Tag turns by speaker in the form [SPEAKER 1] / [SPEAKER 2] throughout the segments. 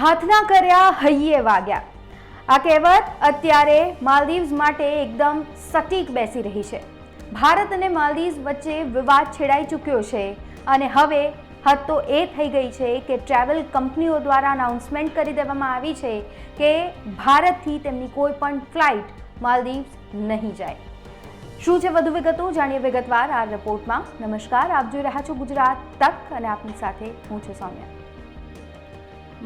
[SPEAKER 1] હાથના કર્યા હૈયે વાગ્યા. આ કહેવત અત્યારે માલદીવ્સ માટે એકદમ સટીક બેસી રહી છે. ભારત અને માલદીવ્સ વચ્ચે વિવાદ છેડાઈ ચૂક્યો છે અને હવે હદ તો એ થઈ ગઈ છે કે ટ્રાવેલ કંપનીઓ દ્વારા અનાઉન્સમેન્ટ કરી દેવામાં આવી છે કે ભારતથી તેમની કોઈ પણ ફ્લાઇટ માલદીવ્સ નહીં જાય. શું છે વધુ વિગતો જાણીએ વિગતવાર આ રિપોર્ટમાં. નમસ્કાર, આપ જોઈ રહ્યા છો ગુજરાત તક અને આપની સાથે હું છું સૌમ્યા.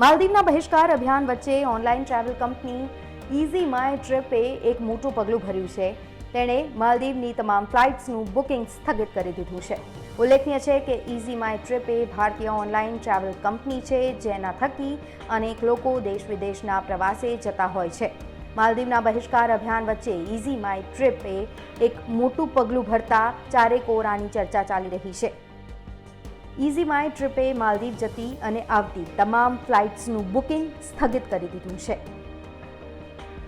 [SPEAKER 1] માલદીવના બહિષ્કાર અભિયાન વચ્ચે online travel company ease my ટ્રીપે એક મોટું પગલું ભર્યું છે. તેણે માલદીવની તમામ ફ્લાઇટ્સનું બુકિંગ સ્થગિત કરી દીધું છે. ઉલ્લેખનીય છે કે ઇઝી માય ટ્રીપ ભારતીય ઓનલાઈન ટ્રાવેલ કંપની છે, જેના થકી અનેક લોકો દેશ વિદેશના પ્રવાસે જતા હોય છે. માલદીવના બહિષ્કાર અભિયાન વચ્ચે ઇઝી માય ટ્રીપ એક મોટું પગલું ભરતા ચારેક ઓરાની ચર્ચા ચાલી રહી છે. ઇઝી માય ટ્રીપે માલદીવ જતી અને આવતી તમામ ફ્લાઇટ્સનું બુકિંગ સ્થગિત કરી દીધું છે.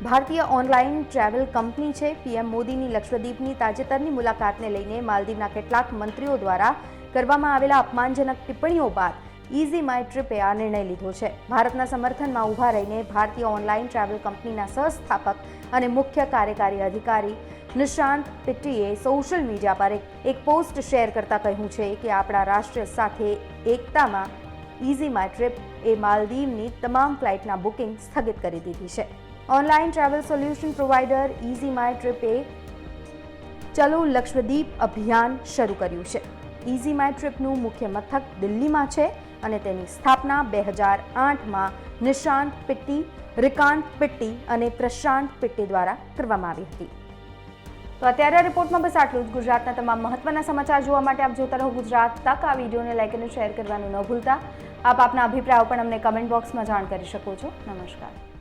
[SPEAKER 1] ભારતીય ઓનલાઈન ટ્રાવેલ કંપની છે, પીએમ મોદીની લક્ષદ્વીપની તાજેતરની મુલાકાતને લઈને માલદીવના કેટલાક મંત્રીઓ દ્વારા કરવામાં આવેલા અપમાનજનક ટિપ્પણીઓ બાદ ઇઝી માય ટ્રીપે આ નિર્ણય લીધો છે. ભારતના સમર્થનમાં ઊભા રહીને ભારતીય ઓનલાઈન ટ્રાવેલ કંપનીના સહસ્થાપક અને મુખ્ય કાર્યકારી અધિકારી નિશાંત પિટ્ટીએ સોશિયલ મીડિયા પર એક પોસ્ટ શેર કરતા કહ્યું છે કે આપણા રાષ્ટ્ર સાથે એકતામાં ઇઝી માય ટ્રીપ એ માલદીવની તમામ ફ્લાઇટના બુકિંગ સ્થગિત કરી દીધી છે. Online travel solution provider ease my ટ્રીપે ચલો લક્ષદ્વીપ અભિયાન શરૂ કર્યું છે. ઇઝી માય ટ્રીપનું મુખ્ય મથક દિલ્હીમાં છે. અને તેની સ્થાપના બે હજાર આઠમાં નિશાંત પિટ્ટી, રિકાંત પિટ્ટી અને પ્રશાંત પિટ્ટી દ્વારા કરવામાં આવી હતી. તો અત્યારે રિપોર્ટમાં બસ આટલું જ. ગુજરાતના તમામ મહત્વના સમાચાર જોવા માટે આપ જોતા રહો ગુજરાત તક. આ વિડીયોને લાઈક અને શેર કરવાનું ન ભૂલતા. આપ આપના અભિપ્રાયો પણ અમને કમેન્ટ બોક્સમાં જાણ કરી શકો છો. નમસ્કાર.